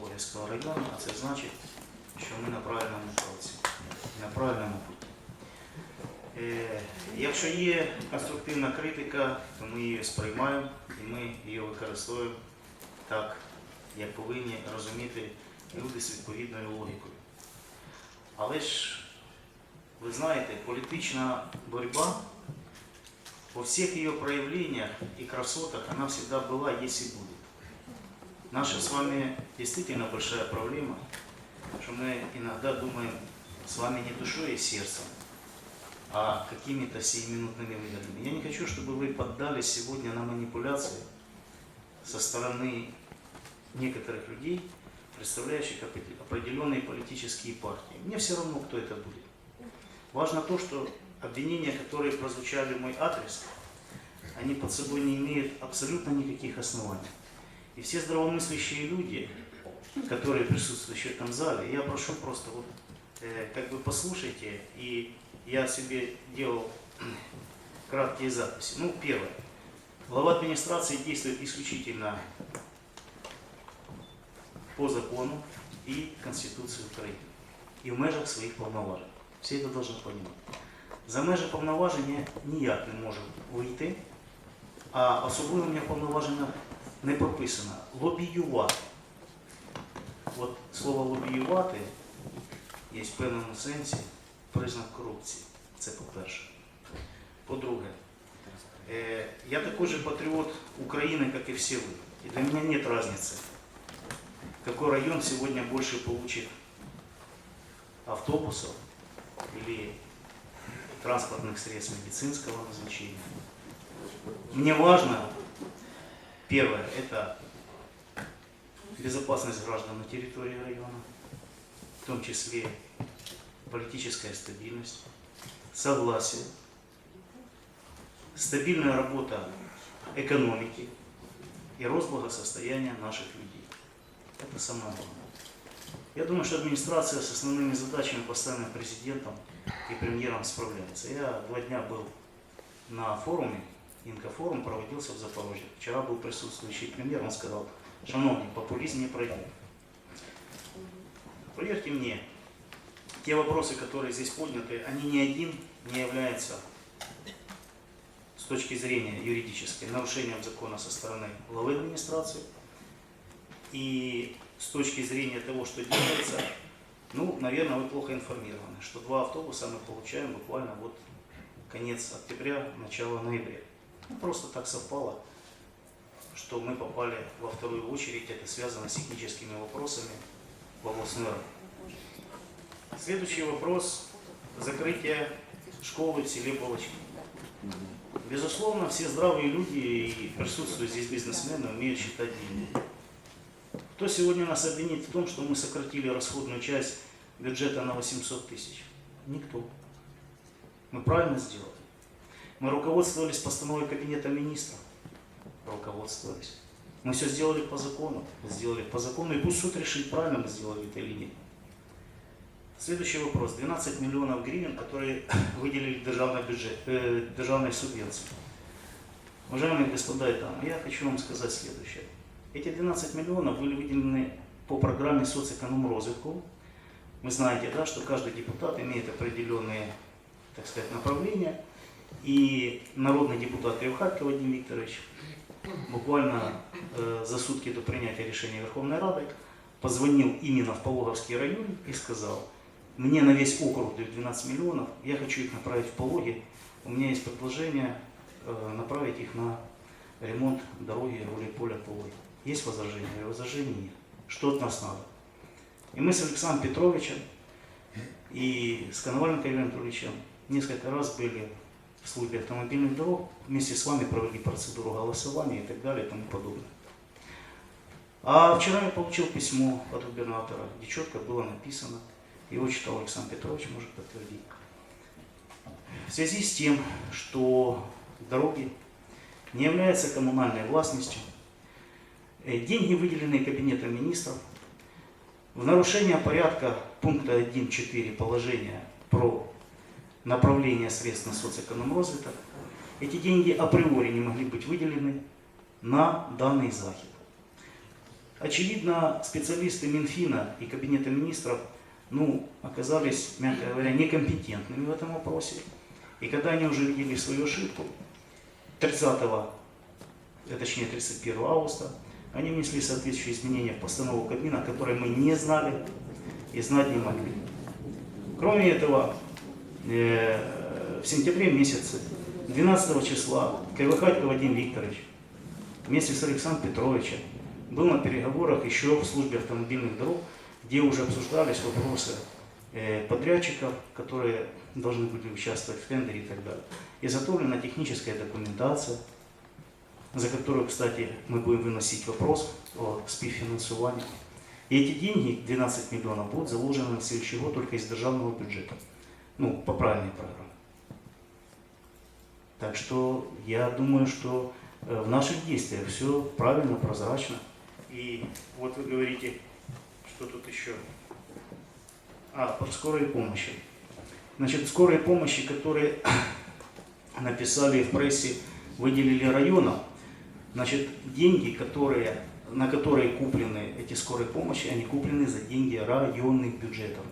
Пологівського району, а це значить, що ми на правильному кроці, на правильному путі. Е, Якщо є конструктивна критика, то ми її сприймаємо і ми її використовуємо так, як повинні розуміти люди з відповідною логікою. Але ж, ви знаєте, політична боротьба во всех ее проявлениях и красотах она всегда была, есть и будет. Наша с вами действительно большая проблема, что мы иногда думаем с вами не душой и сердцем, а какими-то сиюминутными выгодами. Я не хочу, чтобы вы поддались сегодня на манипуляции со стороны некоторых людей, представляющих опре- определенные политические партии. Мне все равно, кто это будет. Важно то, что обвинения, которые прозвучали в мой адрес, они под собой не имеют абсолютно никаких оснований. И все здравомыслящие люди, которые присутствуют в этом зале, я прошу просто вот э, как бы послушайте, и я себе делал краткие записи. Ну, первое. Глава администрации действует исключительно по закону и Конституции Украины и в межах своїх повноважень. Всі це должны понимать. За межі повноваження ніяк не можу вийти, а особливо в мене повноваження не прописано. Лобіювати. От слово лобіювати є в певному сенсі признак корупції. Це по-перше. По-друге, е, я такой же патриот Украины, как и все вы. И для меня нет разницы, какой район сегодня больше получит автобусов или транспортных средств медицинского назначения. Мне важно, первое, это безопасность граждан на территории района, в том числе политическая стабильность, согласие, стабильная работа экономики и рост благосостояния наших людей. Это самое главное. Я думаю, что администрация с основными задачами, поставленными президентом и премьером, справляется. Я два дня был на форуме, инкофорум проводился в Запорожье. Вчера был присутствующий премьер, он сказал, шановный, популизм не пройдет. Поверьте мне, те вопросы, которые здесь подняты, они ни один не являются с точки зрения юридической нарушением закона со стороны главы администрации. И с точки зрения того, что делается, ну, наверное, вы плохо информированы, что два автобуса мы получаем буквально вот конец октября, начало ноября. Ну, просто так совпало, что мы попали во вторую очередь, это связано с техническими вопросами в областной район. Следующий вопрос – закрытие школы в селе Балачки. Безусловно, все здравые люди и присутствуют здесь бизнесмены умеют считать деньги. Кто сегодня нас обвинит в том, что мы сократили расходную часть бюджета на 800 тысяч? Никто. Мы правильно сделали. Мы руководствовались постановой Кабинета министров. Руководствовались. Мы все сделали по закону. Сделали по закону. И пусть суд решит, правильно мы сделали это или нет. Следующий вопрос. 12 миллионов гривен, которые выделили державный бюджет, э, державной субвенции. Уважаемые господа и дамы, я хочу вам сказать следующее. Эти 12 миллионов были выделены по программе соцэкономрозвитку. Вы знаете, да, что каждый депутат имеет определенные, так сказать, направления. И народный депутат Кривхатко Вадим Викторович буквально э, за сутки до принятия решения Верховной Рады позвонил именно в Пологовский район и сказал, мне на весь округ дают 12 миллионов, я хочу их направить в Пологи, у меня есть предложение э, направить их на ремонт дороги поля Пологи. Есть возражения? Я говорю, Возражений нет. Что от нас надо? И мы с Александром Петровичем и с Коноваленко Юрием Анатольевичем несколько раз были службе автомобильных дорог, вместе с вами провели процедуру голосования и так далее и тому подобное. А вчера я получил письмо от губернатора, где четко было написано, его читал Александр Петрович, может подтвердить. В связи с тем, что дороги не являются коммунальной властностью, э, деньги, выделенные Кабинетом министров, в нарушение порядка пункта 1.4 положения про направление средств на соцэкономрозвиток, эти деньги априори не могли быть выделены на данный захід. Очевидно, специалисты Минфина и Кабинета министров ну, оказались, мягко говоря, некомпетентными в этом вопросе. И когда они уже видели свою ошибку, 30, э, точнее 31 августа, они внесли соответствующие изменения в постанову Кабмина, которые мы не знали и знать не могли. Кроме этого, в сентябре месяце, 12 числа, Кривохатько Вадим Викторович вместе с Александром Петровичем был на переговорах еще в службе автомобильных дорог, где уже обсуждались вопросы э, подрядчиков, которые должны были участвовать в тендере и так далее. Изготовлена техническая документация, за которую, кстати, мы будем выносить вопрос о співфінансуванні. И эти деньги, 12 миллионов, будут заложены на следующий год только из державного бюджета. Ну, по правильной программе. Так что я думаю, что э, в наших действиях все правильно, прозрачно. И вот вы говорите, что тут еще? А, про скорой помощи. Значит, скорой помощи, которые написали в прессе, выделили районам, значит, деньги, которые, на которые куплены эти скорые помощи, они куплены за деньги районных бюджетов,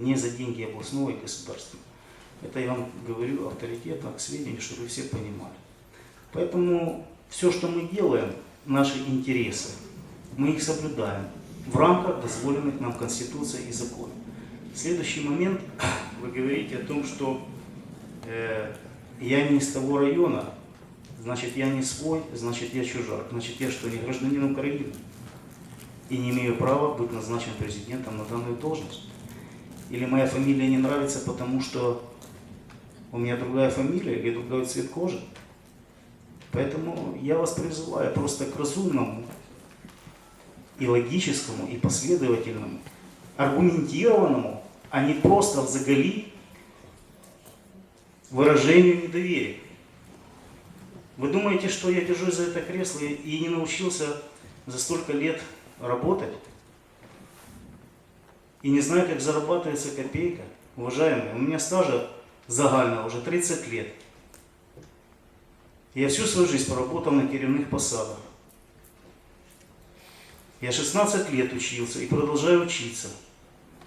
не за деньги областного и государственного. Это я вам говорю авторитетно, к сведению, чтобы вы все понимали. Поэтому все, что мы делаем, наши интересы, мы их соблюдаем в рамках дозволенных нам Конституцией и законом. Следующий момент, вы говорите о том, что э, я не из того района, значит я не свой, значит я чужак, значит я что, не гражданин Украины и не имею права быть назначен президентом на данную должность. Или моя фамилия не нравится, потому что у меня другая фамилия или другой цвет кожи. Поэтому я вас призываю просто к разумному и логическому, и последовательному, аргументированному, а не просто в заголи выражению недоверия. Вы думаете, что я держусь за это кресло и не научился за столько лет работать? И не знаю, как зарабатывается копейка? Уважаемые, у меня стажа загально уже 30 лет. Я всю свою жизнь поработал на керівних посадах. Я 16 лет учился и продолжаю учиться.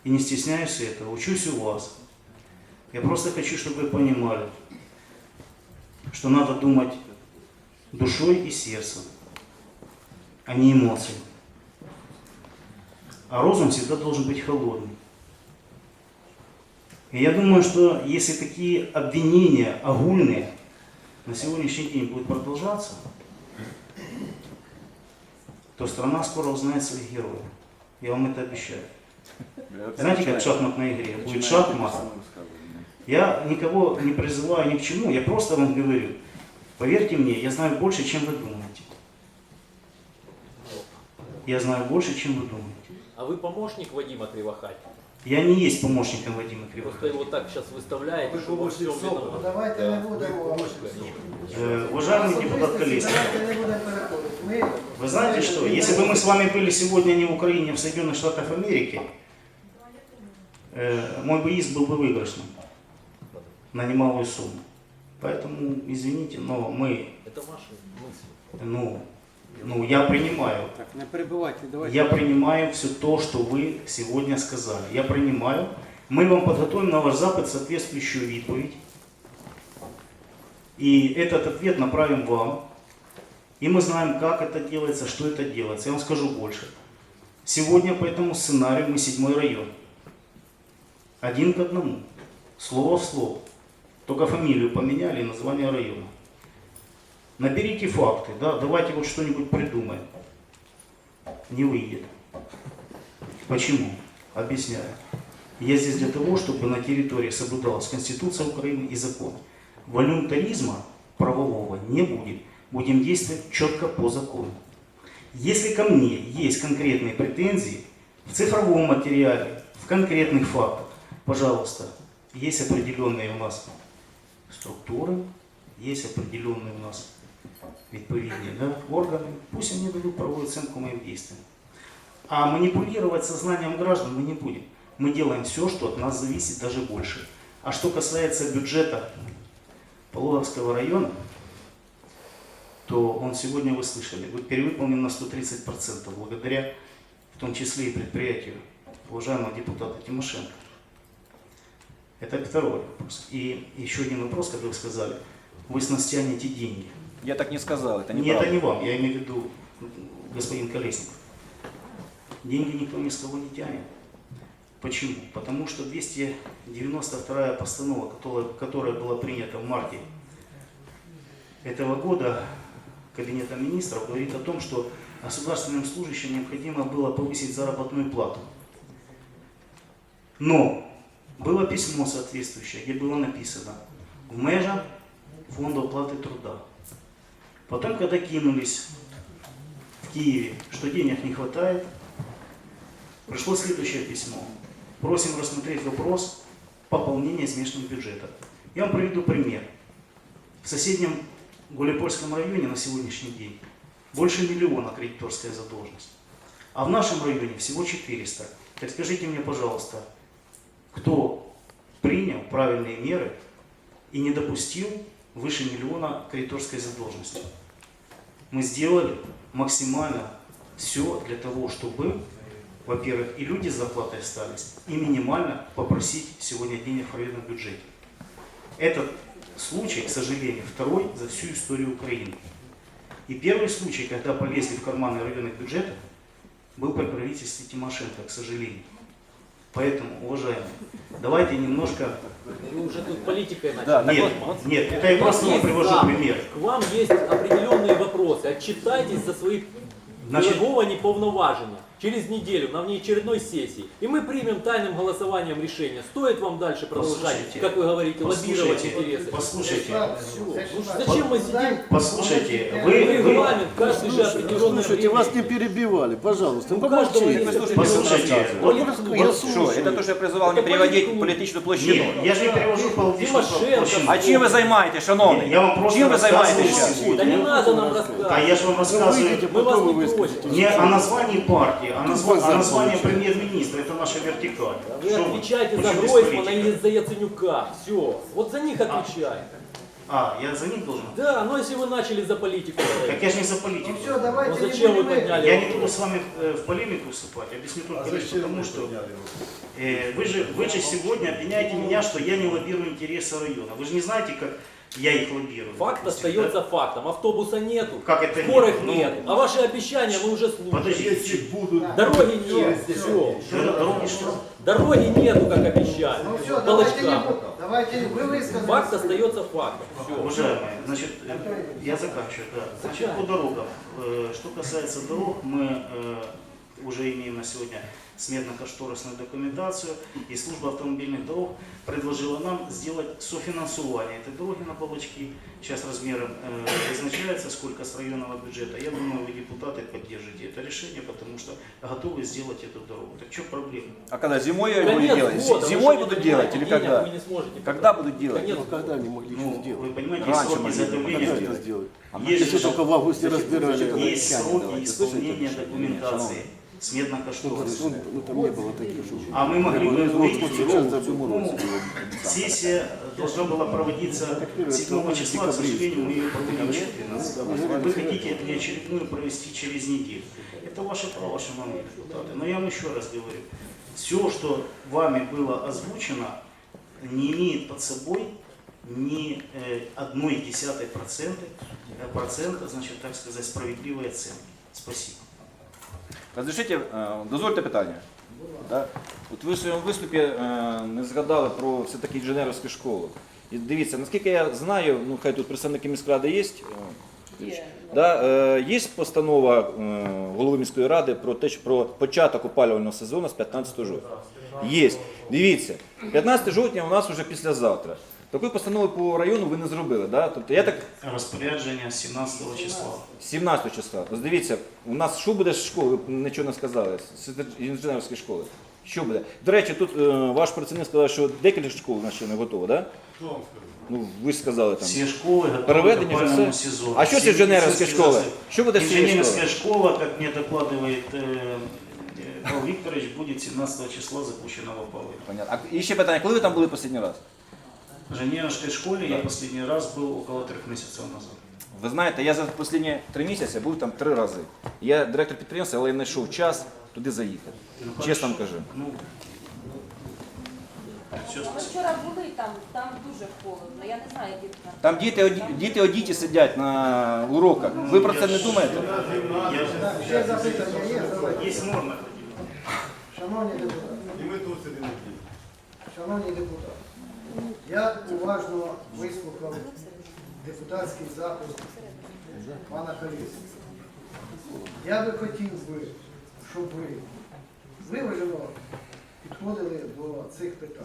И не стесняюсь этого. Учусь у вас. Я просто хочу, чтобы вы понимали, что надо думать душой и сердцем, а не эмоциями. А розум всегда должен быть холодным. И я думаю, что если такие обвинения огульные на сегодняшний день будут продолжаться, то страна скоро узнает своих героев. Я вам это обещаю. Знаете, как в шахматной игре? Будет шахмат. Я никого не призываю ни к чему, я просто вам говорю. Поверьте мне, я знаю больше, чем вы думаете. Я знаю больше, чем вы думаете. А вы помощник Вадима Кривохатько? Я не есть помощником Вадима Просто Кривохатько. его так сейчас выставляете, Вы что во всем виноват. Давайте Да. не будемо. Э, Уважаемый депутат Колесник, Давайте не будемо переходити. Ми- вы знаете что, если бы мы с вами были сегодня не в Украине, а в Соединенных Штатах Америки, э, мой бы иск был бы выигрышным на немалую сумму. Поэтому, извините, но мы, Это ваши мысли. ну, ну, я принимаю Так, не перебивайте, давайте. Я принимаю все то, что вы сегодня сказали. Я принимаю. Мы вам подготовим на ваш запад соответствующую відповідь. И этот ответ направим вам. И мы знаем, как это делается, что это делается. Я вам скажу больше. Сегодня по этому сценарию мы седьмой район. Один к одному. Слово в слово. Только фамилию поменяли и название района. Наберите факты, да, давайте вот что-нибудь придумаем не выйдет. Почему? Объясняю. Я здесь для того, чтобы на территории соблюдалась Конституция Украины и закон. Волюнтаризма правового не будет. Будем действовать четко по закону. Если ко мне есть конкретные претензии в цифровом материале, в конкретных фактах, пожалуйста, есть определенные у нас структуры, есть определенные у нас відповідні да, органи, пусть они дадут правовую оценку моим действиям. А манипулировать сознанием граждан мы не будем. Мы делаем все, что от нас зависит, даже больше. А что касается бюджета Пологовского района, то то он сегодня, вы слышали, вы- перевыполнен на 130% благодаря в том числе и предприятию уважаемого депутата Тимошенко. Это второй вопрос. И еще один вопрос, когда вы сказали, вы с нас тянете деньги. я так не сказал, это Не, неправда. это не вам, я имею в виду господин Колесников. Деньги никто ни с кого не тянет. Почему? Потому что 292 постанова, которая, которая была принята в марте этого года Кабинета министров, говорит о том, что государственным служащим необходимо было повысить заработную плату. Но было письмо соответствующее, где было написано в межах фонда оплаты труда. Потом, когда кинулись в Киеве, что денег не хватает, пришло следующее письмо. Просим рассмотреть вопрос пополнения смешанных бюджетов. Я вам приведу пример. В соседнем Гулепольском районе на сегодняшний день больше миллиона кредиторская задолженность. А в нашем районе всего 400. Так скажите мне, пожалуйста, кто принял правильные меры и не допустил выше миллиона кредиторской задолженности? Мы сделали максимально все для того, чтобы, во-первых, и люди с зарплатой остались, и минимально попросить сегодня денег в районном бюджете. Этот случай, к сожалению, второй за всю историю Украины. И первый случай, когда полезли в карманы районных бюджетов, был при правительстве Тимошенко, к сожалению. Поэтому, уважаемые, давайте немножко... Вы уже тут политикой начали. Да, Нет, вот, нет, это я просто вам привожу да. пример. К вам есть определенные вопросы. Отчитайтесь за свои Значит- делеговані повноваження через неделю на внеочередной сессии. И мы примем тайным голосованием решение. Стоит вам дальше продолжать, Послушайте, как вы говорите, лоббировать Послушайте, интересы? послушайте, Ну, зачем мы сидим? послушайте, вы, вы, Регламент, каждый же определенное Слушайте, время. вас не перебивали, пожалуйста, У каждого помолчите. есть послушайте, вот, Я вот что, слушаю. это то, что я призывал Это не приводить политику- політичну площину. нет, я же не привожу политическую Тимошенко. площину. А чим ви займаєтесь, шановний? Я вам просто чим ви рассказываю займаєтесь? зараз? сегодня. Да не надо нам Да, рассказывать. я же вам Вы рассказываю выйдите, Мы вас потом не вы просим. выскажете. не о названии партии, а, назва- названии получается? премьер-министра. Это наша вертикаль. Вы Что отвечаете за почему без Гройсмана или за Яценюка. Все. Вот за них отвечаете. А, я за них должен? Да, но если вы начали за политику. Так я же не за политику. Ну все, давайте Ну зачем вы подняли Я не буду с вами э, в полемику вступать, объясню только лишь потому, что э, вы, же, вы же сегодня обвиняете меня, что я не лоббирую интересы района. Вы же не знаете, как я их лоббирую. Факт допустим, остается да? фактом. Автобуса нету, Как это скорых нет? Ну. А ваши обещания мы уже слушали. Подождите, Дороги нет. Все. дор- дороги что? Дороги нету, как обещали. Ну все, давайте не будем. Давайте вы высказались. Факт остается фактом. Все. Уважаемые, значит, э, я заканчиваю, да. Значит, по дорогам. Э, Что касается дорог, мы э, уже имеем на сегодня сметно-кошторисную документацию, и служба автомобильных дорог предложила нам сделать софинансирование этой дороги на Балочки. Сейчас размером э, изначается, сколько с районного бюджета. Я думаю, вы, депутаты, поддержите это решение, потому что готовы сделать эту дорогу. Так что проблема? А когда зимой я буду делать? года. Зимой буду не делать или когда? Вы не сможете. Когда буду делать? Конец Ну, когда они могли Ну, сделать? вы понимаете, Раньше сроки изготовления Когда сделать? Если только в августе разбирали. Есть сроки исполнения документации Ну, сметно-кошторисной. ну, там не было таких. что- А мы могли бы Ну, вот сейчас ну. Сессия должна была проводиться 7 числа, к сожалению, мы ее провели 14. Вы хотите эту очередную провести через неделю. Это ваше право, шановные депутаты. Но я вам еще раз говорю, все, что вами было озвучено, не имеет под собой ни э, одной десятой э, процента, значит, так сказать, справедливой оценки. Спасибо. Разрешите, е, дозвольте питання. Да? От ви в своєму виступі е, не згадали про все-таки інженерівську школу. І дивіться, наскільки я знаю, ну хай тут представники міськради є. Є. Да, е, є постанова е, голови міської ради про те, що про початок опалювального сезону з 15 жовтня. Є. Дивіться, 15 жовтня у нас вже післязавтра. Такої постанови по району ви не зробили. Да? Тобто я так Розпорядження 17 числа. 17 числа. Ось дивіться, у нас що буде з школи, ви нічого не сказали, з інженерської школи. Що буде? До речі, тут е, ваш працівник сказав, що декілька школ у нас ще не готово, так? Да? Ну, ви ж сказали там. Всі школи готові Переведення к вже опальному все. сезону. А що Всі це інженерівська медицинські школа? зази- Що буде з цією Инженерская школою? школа, как мне докладывает э, э, Павел Викторович, будет 17 числа запущена в опалы. Понятно. А і ще питання, коли ви там були останній раз? В инженерской школе я последний раз был около трех месяцев назад. Ви знаєте, я за останні три місяці був там три рази. Я директор підприємства, але я знайшов час туди заїхати. Ну, Чесно вам кажу. Ну, все, Ми спасибо. вчора були там, там дуже холодно. Я не знаю, які там. Там діти, оді- діти одіті сидять на уроках. Ви про це не думаєте? Я- Ще запитання є, давайте. Есть нормы. Шановні депутати. І ми тут сидимо. Шановні депутати, я уважно вислухав депутатський запит пана Халіса. Я би хотів би, щоб ви виважено підходили до цих питань.